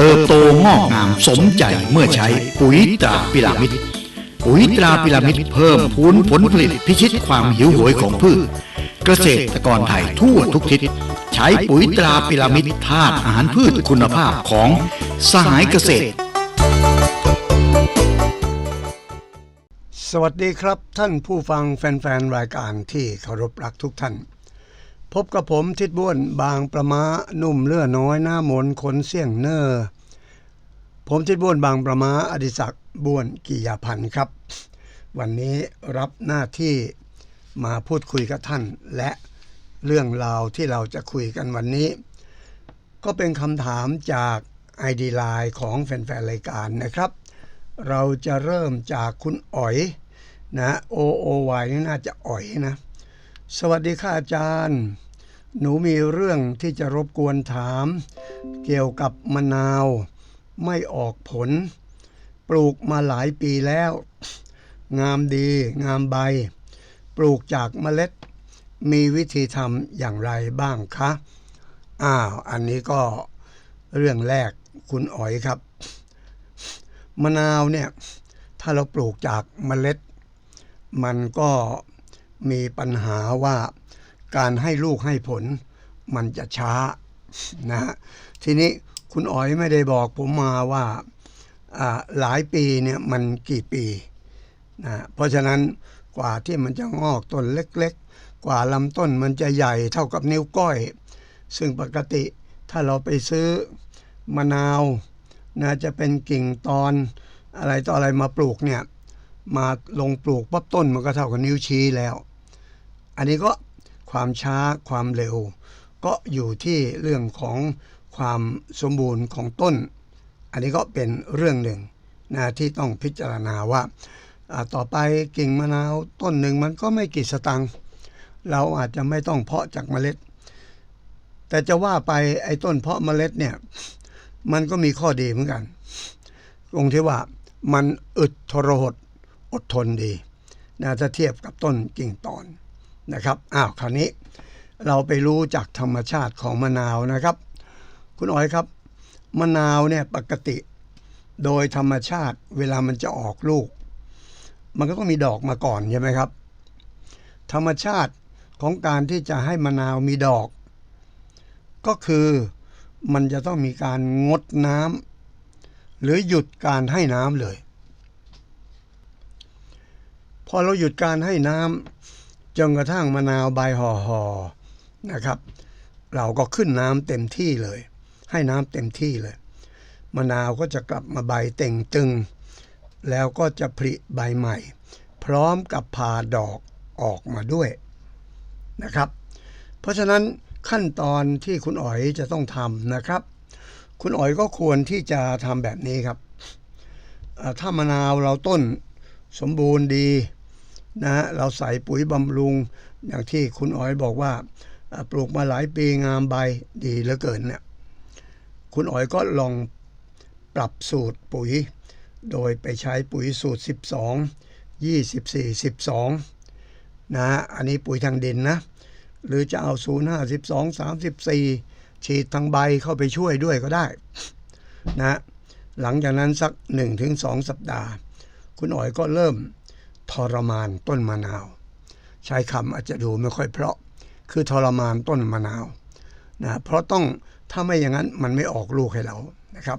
เติบโตงอกงามสมใจเมื่อใช้ปุ๋ยตราพิรามิดปุ๋ยตราพิรามิดเพิ่มพูนผลผลิตพิชิตความหิวโหยของพืช เกษตรกรไทยทั่วทุกทิศ ใช้ปุ๋ยตราพิรามิดธาตุอาหารพืชคุณภาพของสหายเกษตร สวัสดีครับท่านผู้ฟังแฟนๆรายการที่เคารพรักทุกท่าน พบกับผมทิดบ้วนบางประมานุ่มเลื่อน้อยหน้ามนขนเสี่ยงเนอร์ผมทิดบ้วนบางประมาอดิศักดิ์บ้วนกิยาพันธ์ครับ วันนี้รับหน้าที่มาพูดคุยกับท่าน และเรื่องราวที่เราจะคุยกันวันนี้ ก็เป็นคำถามจาก ID Line ของแฟนๆรายการนะครับ เราจะเริ่มจากคุณอ๋อยนะ O O Y นี่น่าจะอ๋อยนะ สวัสดีค่ะอาจารย์ หนูมีเรื่องที่จะรบกวนถาม เกี่ยวกับมะนาว ไม่ออกผล ปลูกมาหลายปีแล้ว งามดีงามใบ ปลูกจากเมล็ด มีวิธีทำอย่างไรบ้างคะ อ้าว อันนี้ก็เรื่องแรกคุณอ๋อยครับ มะนาวเนี่ย ถ้าเราปลูกจากเมล็ด มันก็ มีปัญหาว่าการให้ลูกให้ผลมันจะช้านะฮะทีนี้คุณอ๋อยไม่ได้บอกผมมาว่าอ่าหลายปีเนี่ยมันกี่ปีนะเพราะฉะนั้นกว่าที่มันจะงอกต้นเล็กๆ กว่าลำต้นมันจะใหญ่เท่ากับนิ้วก้อย ซึ่งปกติถ้าเราไปซื้อมะนาวนะจะเป็นกิ่งตอนอะไรต่ออะไรมาปลูกเนี่ยมาลงปลูกปั๊บต้นมันก็เท่ากับนิ้วชี้แล้ว อันนี้ก็ความช้าความเร็ว ก็อยู่ที่เรื่องของความสมบูรณ์ของต้น อันนี้ก็เป็นเรื่องหนึ่งนะที่ต้องพิจารณาว่า ต่อไปกิ่งมะนาวต้นหนึ่งมันก็ไม่กี่สตังค์เราอาจจะไม่ต้องเพาะจากเมล็ด แต่จะว่าไปไอ้ต้นเพาะเมล็ดเนี่ยมันก็มีข้อดีเหมือนกัน ตรงที่ว่ามันอึดทรหดอดทนดีนะถ้าเทียบกับต้นกิ่งตอน นะครับอ้าวคราวนี้เราไปรู้จากธรรมชาติของมะนาวนะครับ คุณอ๋อยครับ มะนาวเนี่ยปกติ โดยธรรมชาติเวลามันจะออกลูก มันก็ต้องมีดอกมาก่อนใช่ไหมครับ ธรรมชาติของการที่จะให้มะนาวมีดอก ก็คือมันจะต้องมีการงดน้ำหรือหยุดการให้น้ำเลย พอเราหยุดการให้น้ำ จนกระทั่งมะนาวใบห่อหอๆนะครับ เราก็ขึ้นน้ำเต็มที่เลย ให้น้ำเต็มที่เลย มะนาวก็จะกลับมาใบเต่งตึง แล้วก็จะผลิใบใหม่ พร้อมกับพาดอกออกมาด้วยนะครับ เพราะฉะนั้นขั้นตอนที่คุณอ๋อยจะต้องทำนะครับ คุณอ๋อยก็ควรที่จะทำแบบนี้ครับถ้ามะนาวเราต้นสมบูรณ์ดี นะฮะเราใส่ปุ๋ยบำรุง อย่างที่คุณอ๋อยบอกว่า ปลูกมาหลายปีงามใบดีเหลือเกินเนี่ยคุณอ๋อยก็ลองปรับสูตรปุ๋ย โดยไปใช้ปุ๋ยสูตร 12 24 12นะฮะอันนี้ปุ๋ยทางดินนะ หรือจะเอา 0 5 12 34 ฉีดทางใบเข้าไปช่วยด้วยก็ได้นะหลังจากนั้นสัก 1-2 สัปดาห์ คุณอ๋อยก็เริ่ม ทรมานต้นมะนาว ใช้คำอาจจะดูไม่ค่อยเพราะ คือทรมานต้นมะนาวนะเพราะต้องถ้าไม่อย่างนั้นมันไม่ออกลูกให้เรานะครับ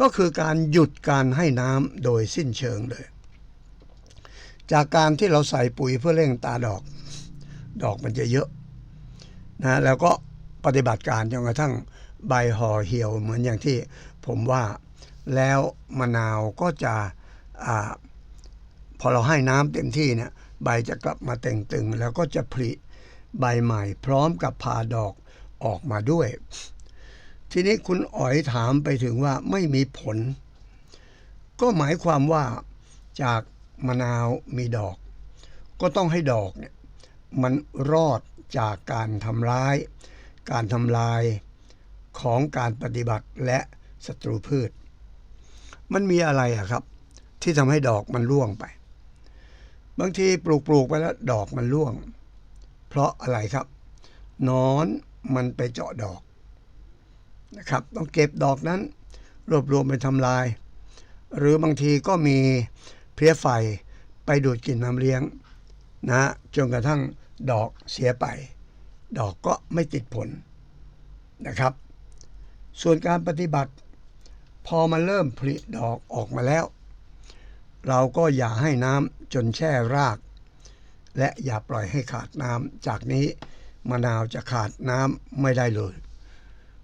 ก็คือการหยุดการให้น้ำโดยสิ้นเชิงเลย จากการที่เราใส่ปุ๋ยเพื่อเร่งตาดอก ดอกมันจะเยอะนะแล้วก็ปฏิบัติการจนกระทั่งใบห่อเหี่ยวเหมือนอย่างที่ผมว่าแล้วมะนาวก็จะ อาพอเราให้น้ำเต็มที่เนี่ยใบจะกลับมาเต่งตึง แล้วก็จะผลิใบใหม่ พร้อมกับผ่าดอกออกมาด้วย ทีนี้คุณอ๋อยถามไปถึงว่าไม่มีผล ก็หมายความว่าจากมะนาวมีดอก ก็ต้องให้ดอกเนี่ยมันรอดจากการทำร้าย การทำลายของการปฏิบัติและศัตรูพืช มันมีอะไรอะครับ ที่ทำให้ดอกมันร่วงไป บางทีปลูกปลูกไปแล้วดอกมันร่วง เพราะอะไรครับนอนมันไปเจาะดอกนะครับ ต้องเก็บดอกนั้น รวบรวมไปทำลาย หรือบางทีก็มีเพลี้ยไฟไปดูดกลิ่นน้ำเลี้ยงนะจนกระทั่งดอกเสียไป ดอกก็ไม่ติดผลนะครับ ส่วนการปฏิบัติ พอมันเริ่มผลิดอกออกมาแล้ว เราก็อย่าให้น้ำจนแช่ราก และอย่าปล่อยให้ขาดน้ำจากนี้มะนาวจะขาดน้ำไม่ได้เลย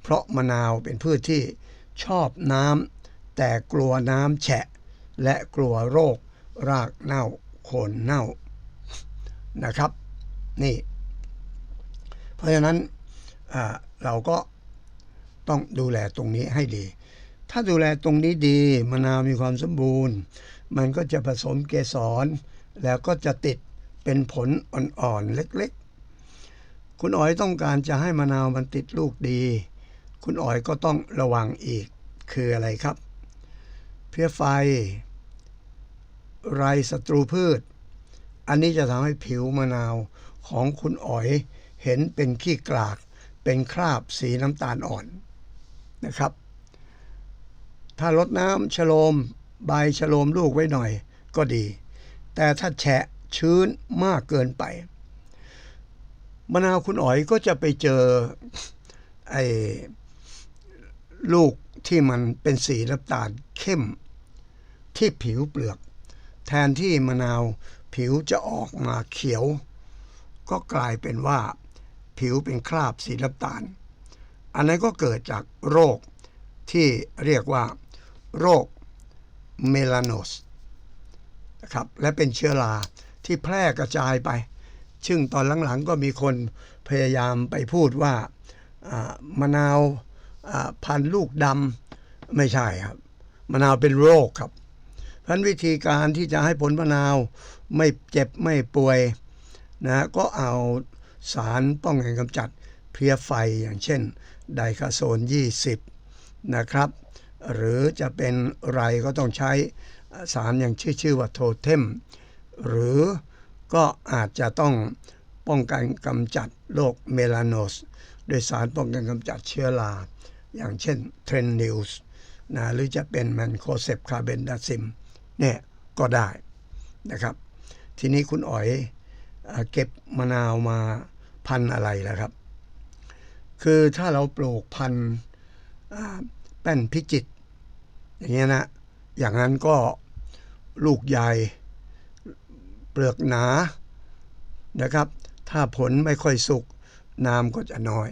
เพราะมะนาวเป็นพืชที่ชอบน้ำแต่กลัวน้ำแฉะ และกลัวโรค รากเน่าโคนเน่านะครับ นี่ เพราะฉะนั้นเราก็ต้องดูแลตรงนี้ให้ดี ถ้าดูแลตรงนี้ดีมะนาวมีความสมบูรณ์ มันก็จะผสมเกสร แล้วก็จะติดเป็นผลอ่อนๆเล็กๆ คุณอ๋อยต้องการจะให้มะนาวมันติดลูกดี คุณอ๋อยก็ต้องระวังอีกคืออะไรครับ เพี้ยไฟ ไรศัตรูพืช อันนี้จะทำให้ผิวมะนาวของคุณอ๋อยเห็นเป็นขี้กลาก เป็นคราบสีน้ำตาลอ่อนนะครับ ถ้าลดน้ำชโลมใบชโลมลูกไว้หน่อยก็ดี แต่ถ้าแฉะชื้นมากเกินไปมะนาวคุณอ๋อยก็จะไปเจอไอ้ลูกที่มันเป็นสีน้ำตาลเข้มที่ผิวเปลือก แทนที่มะนาวผิวจะออกมาเขียว ก็กลายเป็นว่า ผิวเป็นคราบสีน้ำตาล อันนั้นก็เกิดจากโรคที่เรียกว่า โรคเมลานอสนะครับและเป็นเชื้อราที่แพร่กระจายไป ซึ่งตอนหลังๆก็มีคนพยายามไปพูดว่ามะนาวพันลูกดำไม่ใช่ครับมะนาวเป็นโรคครับเพราะฉะนั้นวิธีการที่จะให้ผลมะนาวไม่เจ็บไม่ป่วยนะก็เอาสารป้องกันกำจัดเพลี้ยไฟอย่างเช่น ไดคาโซน 20 นะครับ หรือจะเป็นไรก็ต้องใช้สารอย่างชื่อชื่อว่าโทเทม หรือก็อาจจะต้องป้องกันกำจัดโรคเมลานอสโดยสารป้องกันกำจัดเชื้อราอย่างเช่นเทรนนิวส์นะหรือจะเป็นแมนโคเซปคาเบนดาซิมเนี่ยก็ได้นะครับ ทีนี้คุณอ๋อยเอเก็บมะนาวมาพันอะไรแล้วครับ คือถ้าเราปลูกพันธุ์ แป้นพิจิตอย่างเงี้ยนะอย่างนั้นก็ลูกใหญ่ เปลือกหนานะครับ ถ้าผลไม่ค่อยสุกน้ำก็จะน้อย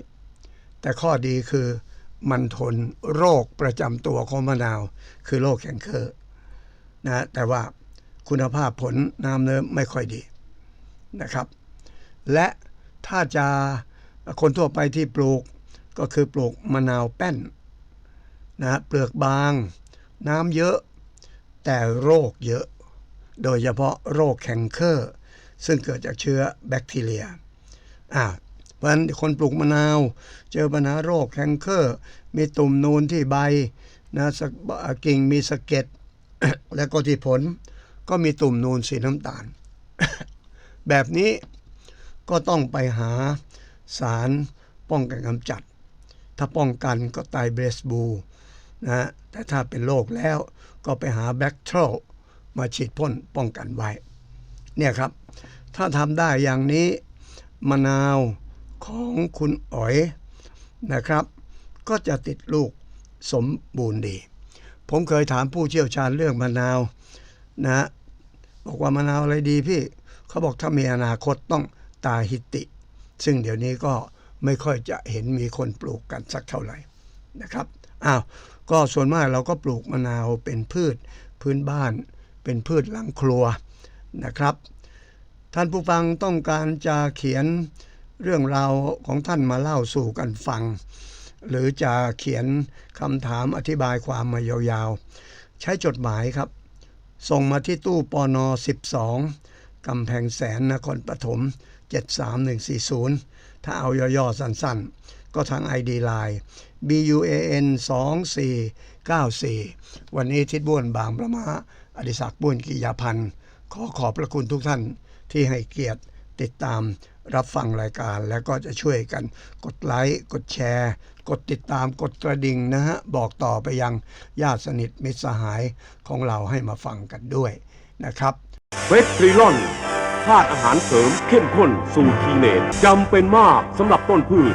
แต่ข้อดีคือมันทนโรคประจำตัวของมะนาว คือโรคแคนเคอร์นะแต่ว่าคุณภาพผลน้ำเนิ้มไม่ค่อยดีนะครับ และถ้าจะคนทั่วไปที่ปลูกก็คือปลูกมะนาวแป้น นะเปลือกบาง น้ำเยอะ แต่โรคเยอะ โดยเฉพาะโรคแคนเคอร์ ซึ่งเกิดจากเชื้อแบคทีเรียอ่าเพราะฉะนั้นคนปลูกมะนาว เจอปัญหาโรคแคนเคอร์ มีตุ่มนูนที่ใบนะสกิ่งมีสะเก็ดและก็ที่ผลก็มีตุ่มนูนสีน้ำตาล แบบนี้ก็ต้องไปหาสารป้องกันกำจัด ถ้าป้องกันก็ไตเบสบู นะแต่ถ้าเป็นโรคแล้วก็ไปหาแบคทรลมาฉีดพ่นป้องกันไว้ เนี่ยครับ ถ้าทำได้อย่างนี้มะนาวของคุณอ๋อยนะครับ ก็จะติดลูกสมบูรณ์ดี ผมเคยถามผู้เชี่ยวชาญเรื่องมะนาวนะบอกว่ามะนาวอะไรดีพี่ เขาบอกถ้ามีอนาคตต้องตาฮิติ ซึ่งเดี๋ยวนี้ก็ไม่ค่อยจะเห็นมีคนปลูกกันสักเท่าไหร่นะครับ อ้าว ก็ส่วนมากเราก็ปลูกมะนาวเป็นพืชพื้นบ้าน เป็นพืชหลังครัวนะครับ ท่านผู้ฟังต้องการจะเขียนเรื่องราวของท่านมาเล่าสู่กันฟัง หรือจะเขียนคำถามอธิบายความมายาวๆ ใช้จดหมายครับ ส่งมาที่ตู้ปอนอ12กำแพงแสนนครปฐม 73140 ถ้าเอาย่อๆ สั้นๆ ก็ทาง ID Line BUAN 2494 วันนี้ทิดบ้วนบางประมาอดิศักดิ์บุญกิยาพันธ์ ขอขอบพระคุณทุกท่านที่ให้เกียรติติดตามรับฟังรายการแล้วก็จะช่วยกันกดไลค์ กดแชร์ กดติดตามกดกระดิ่งนะฮะ บอกต่อไปยังญาติสนิทมิตรสหายของเราให้มาฟังกันด้วยนะครับเวสทริลอนธาตุอาหารเสริมเข้มข้นสูตรทีเนตจำเป็นมากสำหรับต้นพืช